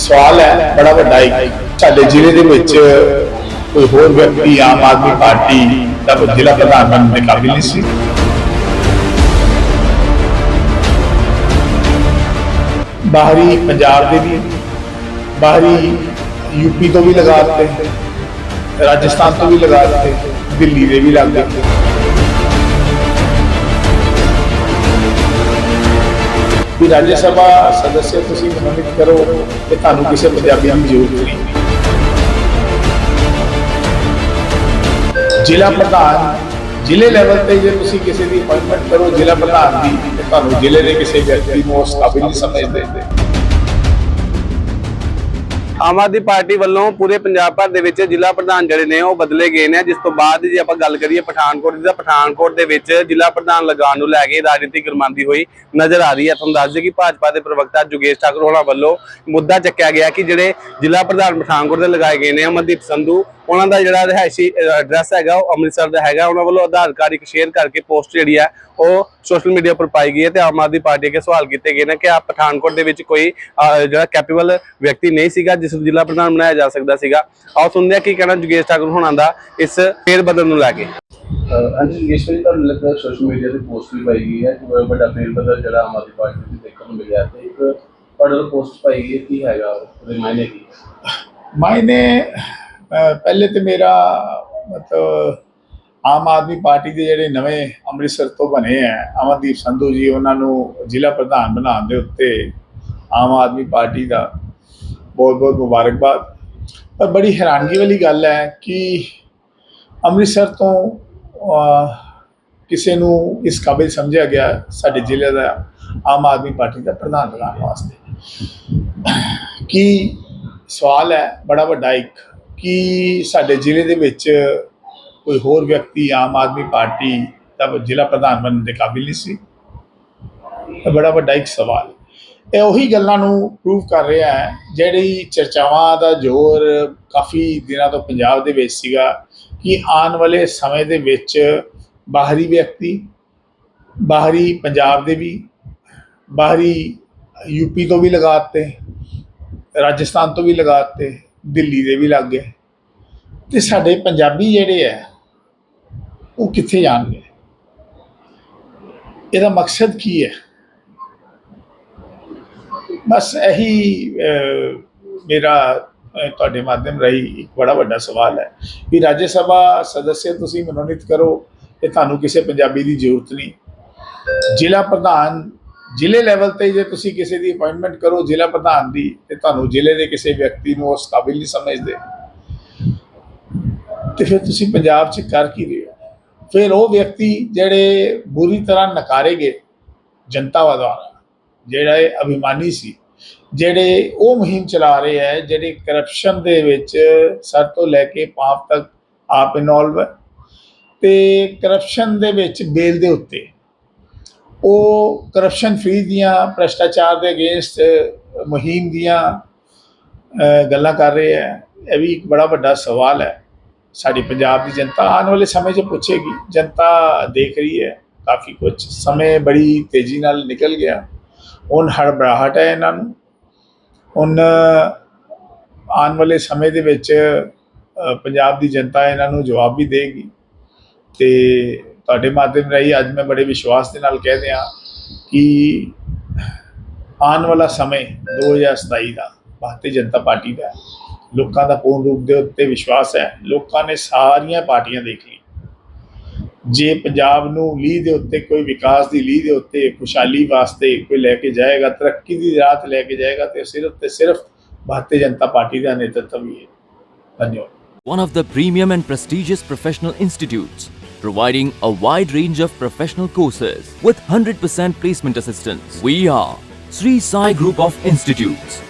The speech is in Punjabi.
ਸਵਾਲ ਹੈ, ਬੜਾ ਵੱਡਾ ਇੱਕ। ਸਾਡੇ ਜ਼ਿਲ੍ਹੇ ਦੇ ਵਿੱਚ ਕੋਈ ਹੋਰ ਵਿਅਕਤੀ ਆਮ ਆਦਮੀ ਪਾਰਟੀ ਦਾ ਕੋਈ ਜ਼ਿਲ੍ਹਾ ਪ੍ਰਧਾਨ ਬਣਨ ਦੇ ਕਾਬਿਲ ਨਹੀਂ ਸੀ। ਬਾਹਰੀ ਪੰਜਾਬ ਦੇ ਵੀ, ਬਾਹਰੀ ਯੂਪੀ ਤੋਂ ਵੀ ਲਗਾ ਦਿੱਤੇ, ਰਾਜਸਥਾਨ ਤੋਂ ਵੀ ਲਗਾ ਦਿੱਤੇ, ਦਿੱਲੀ ਦੇ ਵੀ ਲੱਗ ਦਿੱਤੇ। ਵੀ ਰਾਜ ਸਭਾ ਸਦੱਸਿਆ ਤੁਸੀਂ ਮਨੋਨੀਤ ਕਰੋ ਕਿ ਤੁਹਾਨੂੰ ਕਿਸੇ ਪੰਜਾਬੀ ਦੀ ਜ਼ਰੂਰਤ ਨਹੀਂ। ਜ਼ਿਲ੍ਹਾ ਪ੍ਰਧਾਨ, ਜ਼ਿਲ੍ਹੇ ਲੈਵਲ ਤੇ ਜੇ ਤੁਸੀਂ ਕਿਸੇ ਦੀ ਅਪਾਇੰਟਮੈਂਟ ਕਰੋ ਜ਼ਿਲ੍ਹਾ ਪ੍ਰਧਾਨ ਦੀ ਤੁਹਾਨੂੰ ਜ਼ਿਲ੍ਹੇ ਦੇ ਕਿਸੇ ਵਿਅਕਤੀ ਨੂੰ ਉਸ ਸਮਝਦੇ। ਆਮ ਆਦਮੀ ਪਾਰਟੀ ਵੱਲੋਂ ਪੂਰੇ ਪੰਜਾਬ ਭਰ ਦੇ ਵਿੱਚ ਜ਼ਿਲ੍ਹਾ ਪ੍ਰਧਾਨ ਜਿਹੜੇ ਨੇ ਉਹ ਬਦਲੇ ਗਏ ਨੇ। ਜਿਸ ਤੋਂ ਬਾਅਦ ਜੇ ਆਪਾਂ ਗੱਲ ਕਰੀਏ ਪਠਾਨਕੋਟ ਦੀ, ਤਾਂ ਪਠਾਨਕੋਟ ਦੇ ਵਿੱਚ ਜ਼ਿਲ੍ਹਾ ਪ੍ਰਧਾਨ ਲਗਾਉਣ ਨੂੰ ਲੈ ਕੇ ਰਾਜਨੀਤਿਕ ਗਰਮਾਂਦੀ ਹੋਈ ਨਜ਼ਰ ਆ ਰਹੀ ਹੈ। ਤੁਹਾਨੂੰ ਦੱਸ ਦਈਏ ਕਿ ਭਾਜਪਾ ਦੇ ਪ੍ਰਵਕਤਾ ਜੁਗੇਸ਼ ਠਾਕੁਰ ਹੋਣਾ ਵੱਲੋਂ ਮੁੱਦਾ ਚੱਕਿਆ ਗਿਆ ਕਿ ਜਿਹੜੇ ਜ਼ਿਲ੍ਹਾ ਪ੍ਰਧਾਨ ਪਠਾਨਕੋਟ ਦੇ ਲਗਾਏ ਗਏ ਨੇ, ਅਮਨਦੀਪ ਸੰਧੂ ਉਹਨਾਂ ਦਾ ਜਿਹੜਾ ਰਿਹਾਇਸ਼ੀ ਐਡਰੈਸ ਹੈਗਾ ਉਹ ਅੰਮ੍ਰਿਤਸਰ ਦਾ ਹੈਗਾ। ਉਹਨਾਂ ਵੱਲੋਂ ਆਧਾਰ ਕਾਰਡ ਇੱਕ ਸ਼ੇਅਰ ਕਰਕੇ ਪੋਸਟ ਜਿਹੜੀ ਹੈ ਉਹ ਸੋਸ਼ਲ ਮੀਡੀਆ ਉੱਪਰ ਪਾਈ ਗਈ ਹੈ ਤੇ ਆਮ ਆਦਮੀ ਪਾਰਟੀ ਅੱਗੇ ਸਵਾਲ ਕੀਤੇ ਗਏ ਨੇ ਕਿ ਆ ਪਠਾਨਕੋਟ ਦੇ ਵਿੱਚ ਕੋਈ ਜਿਹੜਾ ਕੈਪੇਬਲ ਵਿਅਕਤੀ ਨਹੀਂ ਸੀਗਾ ਜਿਸ ਨੂੰ ਜ਼ਿਲ੍ਹਾ ਪ੍ਰਧਾਨ ਬਣਾਇਆ ਜਾ ਸਕਦਾ ਸੀਗਾ। ਆਓ ਸੁਣਦੇ ਹਾਂ ਕੀ ਕਹਿਣਾ ਜੁਗੇਸ਼ ਠਾਕੁਰ ਹੋਣਾ ਦਾ ਇਸ ਫੇਰ ਬਦਲ ਨੂੰ ਲੈ ਕੇ। ਹਾਂਜੀ ਯਸ਼ਵਰੀ ਤੁਹਾਨੂੰ ਲੱਗਦਾ ਸੋਸ਼ਲ ਮੀਡੀਆ ਤੇ ਪੋਸਟ ਵੀ ਪਾਈ ਗਈ ਹੈ ਕਿ ਵੱਡਾ ਫੇਰ ਬਦਲ ਜਿਹੜਾ ਆਮ ਆਦਮੀ ਪਾਰਟੀ ਦੇ ਦੇਖਣ ਨੂੰ ਮਿਲਿਆ ਤੇ ਇੱਕ ਤੁਹਾਡੇ ਪੋਸਟ ਪਾਈ ਗਈ ਕੀ ਹੈਗਾ ਉਹਦੇ ਮਾਇਨੇ ਕੀ ਮਾਇਨੇ ਪਹਿਲੇ ਤੇ ਮੇਰਾ ਮਤਲਬ ਆਮ ਆਦਮੀ ਪਾਰਟੀ ਦੇ ਜਿਹੜੇ ਨਵੇਂ ਅੰਮ੍ਰਿਤਸਰ ਤੋਂ ਬਣੇ ਆ, ਅਮਨਦੀਪ ਸੰਧੂ ਜੀ, ਉਹਨਾਂ ਨੂੰ ਜ਼ਿਲ੍ਹਾ ਪ੍ਰਧਾਨ ਬਣਾਉਣ ਦੇ ਉੱਤੇ ਆਮ ਆਦਮੀ ਪਾਰਟੀ ਦਾ ਬਹੁਤ ਬਹੁਤ ਮੁਬਾਰਕਬਾਦ। ਪਰ ਬੜੀ ਹੈਰਾਨਗੀ ਵਾਲੀ ਗੱਲ ਹੈ ਕਿ ਅੰਮ੍ਰਿਤਸਰ ਤੋਂ ਕਿਸੇ ਨੂੰ ਇਸ ਕਾਬਿਲ ਸਮਝਿਆ ਗਿਆ ਸਾਡੇ ਜ਼ਿਲ੍ਹੇ ਦਾ ਆਮ ਆਦਮੀ ਪਾਰਟੀ ਦਾ ਪ੍ਰਧਾਨ ਬਣਾਉਣ ਵਾਸਤੇ। ਕੀ ਸਵਾਲ ਹੈ, ਬੜਾ ਵੱਡਾ ਇੱਕ। ਕਿ ਸਾਡੇ ਜ਼ਿਲ੍ਹੇ ਦੇ ਵਿੱਚ ਕੋਈ ਹੋਰ ਵਿਅਕਤੀ, ਆਮ ਆਦਮੀ ਪਾਰਟੀ ਦਾ ਜ਼ਿਲ੍ਹਾ ਪ੍ਰਧਾਨ ਬਣਨ ਦੇ ਕਾਬਿਲ ਨਹੀਂ ਸੀ? ਇਹ ਬੜਾ ਵੱਡਾ ਇੱਕ ਸਵਾਲ ਇਹ ਉਹੀ ਗੱਲਾਂ ਨੂੰ ਪ੍ਰੂਵ ਕਰ ਰਿਹਾ ਹੈ, ਜਿਹੜੀ ਚਰਚਾਵਾਂ ਦਾ ਜ਼ੋਰ ਕਾਫੀ ਦਿਨਾਂ ਤੋਂ ਪੰਜਾਬ ਦੇ ਵਿੱਚ ਸੀਗਾ ਕਿ ਆਉਣ ਵਾਲੇ ਸਮੇਂ ਦੇ ਵਿੱਚ ਬਾਹਰੀ ਵਿਅਕਤੀ, ਬਾਹਰੀ ਪੰਜਾਬ ਦੇ ਵੀ, ਬਾਹਰੀ ਯੂਪੀ ਤੋਂ ਵੀ ਲਗਾਤੇ ਰਾਜਸਥਾਨ ਤੋਂ ਵੀ ਲਗਾਤੇ ਦਿੱਲੀ ਦੇ ਵੀ ਲੱਗ ਗਏ। ਤੇ ਸਾਡੇ ਪੰਜਾਬੀ ਜਿਹੜੇ ਆ, ਉਹ ਕਿੱਥੇ ਜਾਣਗੇ? ਇਹਦਾ ਮਕਸਦ ਕੀ ਹੈ? ਬਸ ਇਹੀ ਮੇਰਾ ਤੁਹਾਡੇ ਮਾਧਿਅਮ ਰਾਹੀਂ ਇੱਕ ਬੜਾ ਵੱਡਾ ਸਵਾਲ ਹੈ ਵੀ ਰਾਜ ਸਭਾ ਸਦੱਸਿਆ ਤੁਸੀਂ ਮਨੋਨੀਤ ਕਰੋ ਕਿ ਤੁਹਾਨੂੰ ਕਿਸੇ ਪੰਜਾਬੀ ਦੀ ਜ਼ਰੂਰਤ ਨਹੀਂ। ਜ਼ਿਲ੍ਹਾ ਪ੍ਰਧਾਨ, ਜ਼ਿਲ੍ਹੇ ਲੈਵਲ ਤੇ ਜੇ ਤੁਸੀਂ ਕਿਸੇ ਦੀ ਅਪਾਇੰਟਮੈਂਟ ਕਰੋ ਜ਼ਿਲ੍ਹਾ ਪ੍ਰਧਾਨ ਦੀ, ਤੇ ਤੁਹਾਨੂੰ ਜ਼ਿਲ੍ਹੇ ਦੇ ਕਿਸੇ ਵਿਅਕਤੀ ਨੂੰ ਉਸ ਕਾਬਿਲ ਨਹੀਂ ਸਮਝਦੇ। ਤੇ ਫਿਰ ਤੁਸੀਂ ਪੰਜਾਬ 'ਚ ਕਰ ਕੀ ਰਹੇ ਹੋ? ਫਿਰ ਉਹ ਵਿਅਕਤੀ ਜਿਹੜੇ ਬੁਰੀ ਤਰ੍ਹਾਂ ਨਕਾਰੇ ਗਏ ਜਨਤਾ ਦੁਆਰਾ ਜਿਹੜੇ ਅਭਿਮਾਨੀ ਸੀ, ਜਿਹੜੇ ਉਹ ਮੁਹਿੰਮ ਚਲਾ ਰਹੇ ਹੈ, ਜਿਹੜੇ ਕਰਪਸ਼ਨ ਦੇ ਵਿੱਚ ਸਰ ਤੋਂ ਲੈ ਕੇ ਪਾਪ ਤੱਕ ਆਪ ਇਨਵੋਲਵ ਹੈ ਤੇ ਕਰਪਸ਼ਨ ਦੇ ਵਿੱਚ ਬੇਲ ਦੇ ਉੱਤੇ ਉਹ ਕਰਪਸ਼ਨ ਫ੍ਰੀ ਦੀਆਂ ਭ੍ਰਸ਼ਟਾਚਾਰ ਦੇ ਅਗੇਂਸਟ ਮੁਹਿੰਮ ਦੀਆਂ ਗੱਲਾਂ ਕਰ ਰਹੇ ਹੈ। ਇਹ ਵੀ ਇੱਕ ਬੜਾ ਵੱਡਾ ਸਵਾਲ ਹੈ। ਸਾਡੀ ਪੰਜਾਬ ਦੀ ਜਨਤਾ ਆਉਣ ਵਾਲੇ ਸਮੇਂ 'ਚ ਪੁੱਛੇਗੀ, ਜਨਤਾ ਦੇਖ ਰਹੀ ਹੈ, ਕਾਫੀ ਕੁਝ ਸਮੇਂ ਬੜੀ ਤੇਜ਼ੀ ਨਾਲ ਨਿਕਲ ਗਿਆ। ਹੁਣ ਹੜਬੜਾਹਟ ਹੈ ਇਹਨਾਂ ਨੂੰ। ਹੁਣ ਆਉਣ ਵਾਲੇ ਸਮੇਂ ਦੇ ਵਿੱਚ ਪੰਜਾਬ ਦੀ ਜਨਤਾ ਇਹਨਾਂ ਨੂੰ ਜਵਾਬ ਵੀ ਦੇਗੀ। ਤੇ ਤੁਹਾਡੇ ਮਾਧਿਅਮ ਰਾਹੀਂ ਅੱਜ ਮੈਂ ਬੜੇ ਵਿਸ਼ਵਾਸ ਦੇ ਨਾਲ ਕਹਿ ਦਿਆਂ ਕਿ ਆਉਣ ਵਾਲਾ ਸਮੇਂ 2027 ਦਾ, ਭਾਰਤੀ ਜਨਤਾ ਪਾਰਟੀ ਦਾ ਲੋਕਾਂ ਦਾ ਪੂਰਨ ਰੂਪ ਦੇ ਉੱਤੇ ਵਿਸ਼ਵਾਸ ਹੈ ਲੋਕਾਂ ਨੇ ਸਾਰੀਆਂ ਪਾਰਟੀਆਂ ਦੇਖ ਲਈ ਜੇ ਪੰਜਾਬ ਨੂੰ ਲੀਹ ਦੇ ਉੱਤੇ ਕੋਈ ਵਿਕਾਸ ਦੀ ਲੀਹ ਦੇ ਉੱਤੇ ਖੁਸ਼ਹਾਲੀ ਵਾਸਤੇ ਕੋਈ ਲੈ ਕੇ ਜਾਏਗਾ ਤਰੱਕੀ ਦੀ ਰਾਹ ਤੇ ਲੈ ਕੇ ਜਾਏਗਾ ਤੇ ਸਿਰਫ ਤੇ ਸਿਰਫ ਭਾਰਤੀ ਜਨਤਾ ਪਾਰਟੀ ਦਾ ਨੇਤਰਤਵ ਹੀ ਹੈ ਧੰਨਵਾਦ one of the premium and prestigious professional institutes, providing a wide range of professional courses with 100% placement assistance. We are Sri Sai Group of Institutes,